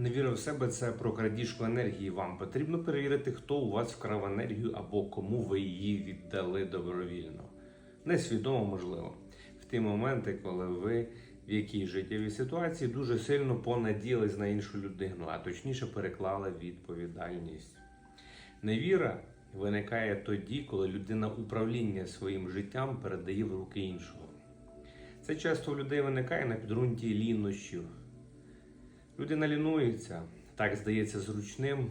Невіра в себе це про крадіжку енергії. Вам потрібно перевірити, хто у вас вкрав енергію або кому ви її віддали добровільно. Несвідомо можливо. В ті моменти, коли ви в якійсь життєвій ситуації дуже сильно понадіялись на іншу людину, а точніше переклали відповідальність. Невіра виникає тоді, коли людина управління своїм життям передає в руки іншого. Це часто у людей виникає на підґрунті лінощів. Людина лінується, так здається зручним.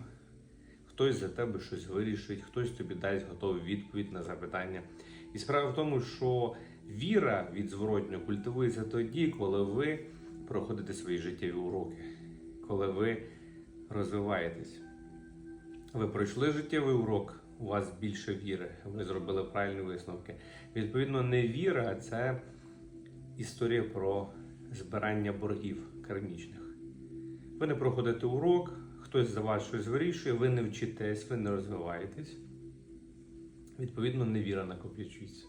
Хтось за тебе щось вирішить, хтось тобі дасть готову відповідь на запитання. І справа в тому, що віра від зворотнього культивується тоді, коли ви проходите свої життєві уроки, коли ви розвиваєтесь. Ви пройшли життєвий урок, у вас більше віри, ви зробили правильні висновки. Відповідно, не віра це історія про збирання боргів кармічних. Ви не проходите урок, хтось за вас щось вирішує, ви не вчитесь, ви не розвиваєтесь. Відповідно, невіра накопичується.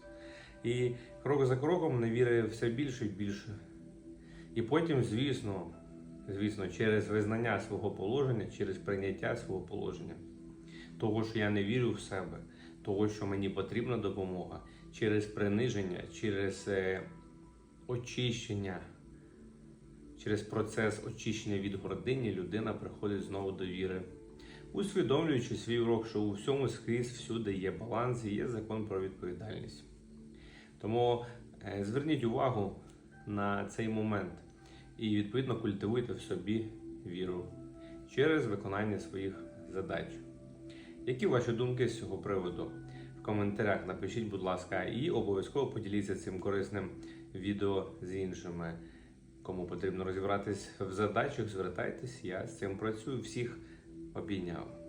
І крок за кроком невіри все більше і більше. І потім, звісно, звісно, через визнання свого положення, через прийняття свого положення, того, що я не вірю в себе, того, що мені потрібна допомога, через приниження, через е, очищення, через процес очищення від гордині людина приходить знову до віри, усвідомлюючи свій урок, що у всьому скрізь всюди є баланс і є закон про відповідальність. Тому е, зверніть увагу на цей момент і відповідно культивуйте в собі віру через виконання своїх задач. Які ваші думки з цього приводу? В коментарях напишіть, будь ласка, і обов'язково поділіться цим корисним відео з іншими. Кому потрібно розібратись в задачах, звертайтесь, я з цим працюю. Всіх обійняв.